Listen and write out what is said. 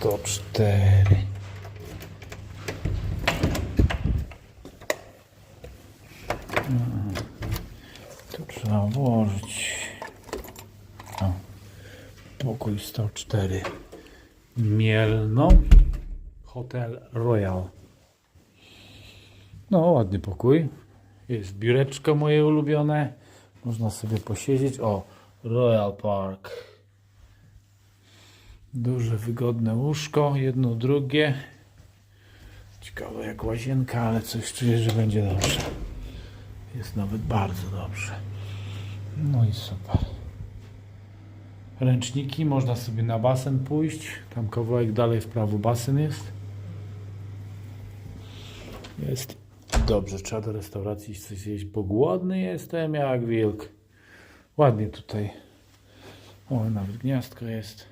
104. Mm, Tu trzeba włożyć. O, pokój 104. Mielno. Hotel Royal. No, ładny pokój. Jest biureczko moje ulubione. Można sobie posiedzieć. O, Royal Park. Duże, wygodne łóżko. Jedno, drugie. Ciekawe jak łazienka, ale coś czuję, że będzie dobrze. Jest nawet bardzo dobrze. No i super. Ręczniki, można sobie na basen pójść. Tam kawałek dalej w prawo basen jest. Jest dobrze, trzeba do restauracji coś zjeść, bo głodny jestem jak wilk. Ładnie tutaj. O, nawet gniazdko jest.